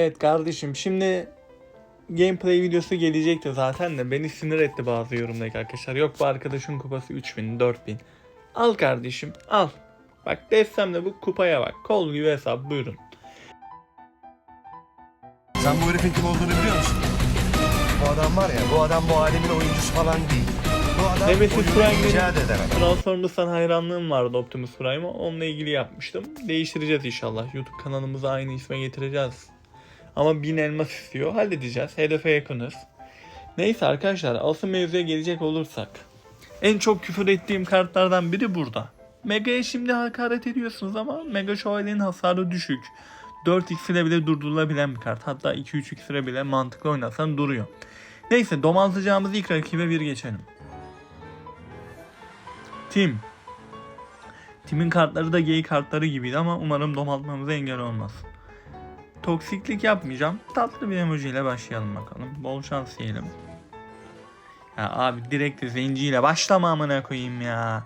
Evet kardeşim şimdi gameplay videosu gelecekti zaten de beni sinir etti bazı yorumdaki arkadaşlar. Yok bu arkadaşın kupası 3000 4000. Al kardeşim al. Bak destem de bu kupaya bak. Kol gibi hesap buyurun. Sen bu herifin kim olduğunu biliyor musun? Bu adam var ya, bu adam bu alemin oyuncusu falan değil. Bu adam Nemesis Prime'in. Transformers'tan hayranlığım vardı Optimus Prime'a. Onunla ilgili yapmıştım. Değiştireceğiz inşallah. YouTube kanalımızı aynı isme getireceğiz. Ama 1000 elmas istiyor. Halledeceğiz. Hedefe yakınız. Neyse arkadaşlar asıl mevzuya gelecek olursak. En çok küfür ettiğim kartlardan biri burada. Mega'ya şimdi hakaret ediyorsunuz ama Mega Şövalye'nin hasarı düşük. 4x ile bile durdurulabilen bir kart. Hatta 2-3x ile bile mantıklı oynasan duruyor. Neyse domazlayacağımız ilk rakibe bir geçelim. Tim. Tim'in kartları da gay kartları gibiydi ama umarım domaltmamıza engel olmaz. Toksiklik yapmayacağım. Tatlı bir emojiyle başlayalım bakalım. Bol şans diyelim. Ya abi direkt de zenciyle başlama amına koyayım ya.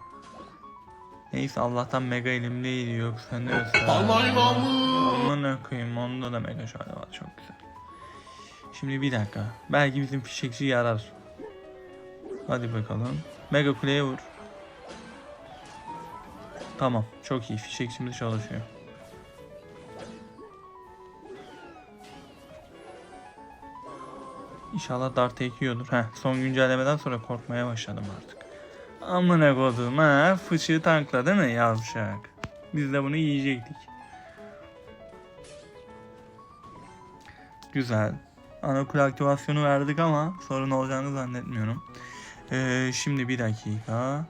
Neyse Allah'tan mega elimdeydi yoksa ne olsa. Amına koyayım onda da mega şöyle var çok güzel. Şimdi bir dakika. Belki bizim fişekçi yarar. Hadi bakalım. Mega kuleye vur. Tamam. Çok iyi. Fişekçimiz çalışıyor. İnşallah Dart ekiyordur. Heh, son güncellemeden sonra korkmaya başladım artık. Amına kodum ha. Fıçığı tankla değil mi yavşak? Biz de bunu yiyecektik. Güzel. Anakul aktivasyonu verdik ama sorun olacağını zannetmiyorum. Ee, şimdi bir dakika.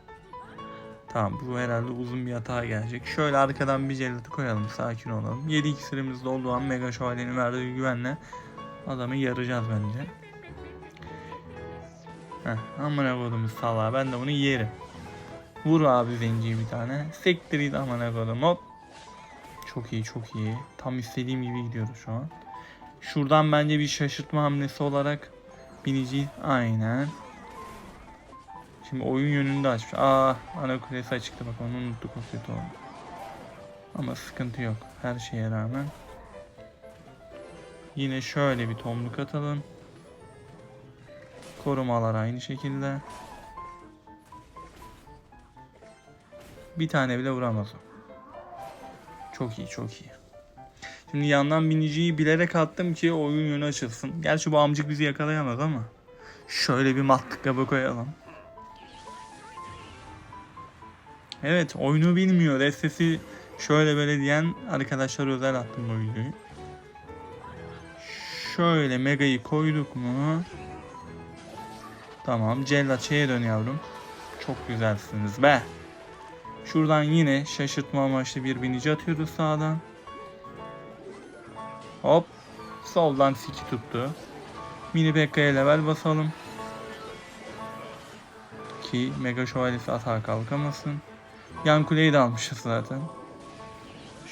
Tamam bu herhalde uzun bir hata gelecek. Şöyle arkadan bir celatı koyalım sakin olalım. 7 iksirimiz de olduğu an Mega Şövalye'nin verdiği güvenle adamı yarayacağız bence. Heh, amına kodum salağa ben de bunu yerim. Vur abi zenciyi bir tane. Sektir it amına kodum hop. Çok iyi çok iyi. Tam istediğim gibi gidiyoruz şu an. Şuradan bence bir şaşırtma hamlesi olarak binici aynen. Şimdi oyun yönünde açmış. Aa ana kulesi açıktı bak onu unuttuk o kötü oldu. Ama sıkıntı yok her şeye rağmen. Yine şöyle bir tomruk atalım. Korumalar aynı şekilde. Bir tane bile vuramaz. Çok iyi çok iyi. Şimdi yandan biniciyi bilerek attım ki oyun yönü açılsın. Gerçi bu amcık bizi yakalayamaz ama. Şöyle bir matkaba koyalım. Evet oyunu bilmiyor. Destesi şöyle böyle diyen arkadaşlar özel attım bu videoyu. Şöyle Mega'yı koyduk mu? Tamam. Cellat şeye dön yavrum. Çok güzelsiniz be. Şuradan yine şaşırtma amaçlı bir binici atıyoruz sağdan. Hop. Soldan siki tuttu. Mini Pekka'ya level basalım. Ki Mega Şövalyesi atağa kalkamasın. Yan kuleyi de almışız zaten.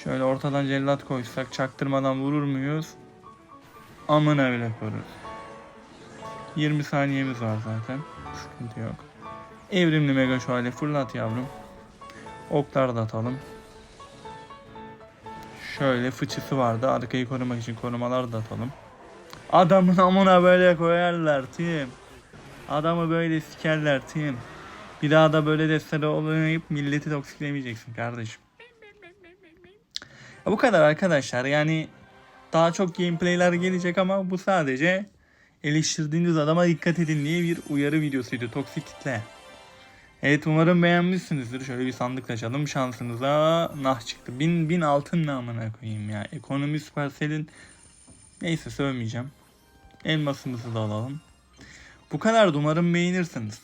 Şöyle ortadan cellat koysak çaktırmadan vurur muyuz? Amına bile korur. 20 saniyemiz var zaten. Sıkıntı yok. Evrimli mega şövalye fırlat yavrum. Oklar da atalım. Şöyle fıçısı vardı. Arkayı korumak için korumalar da atalım. Adamın amına böyle koyarlar tim. Adamı böyle sikerler tim. Bir daha da böyle destede oynayıp milleti toksiklemeyeceksin kardeşim. Ya bu kadar arkadaşlar. Yani daha çok gameplayler gelecek ama bu sadece eleştirdiğiniz adama dikkat edin diye bir uyarı videosuydu. Toksik kitle. Evet umarım beğenmişsinizdir. Şöyle bir sandık açalım. Şansınıza nah çıktı. Bin, bin altın ne amına koyayım ya. Ekonomi Supercell'in neyse sövmeyeceğim. Elmasımızı da alalım. Bu kadar umarım beğenirsiniz.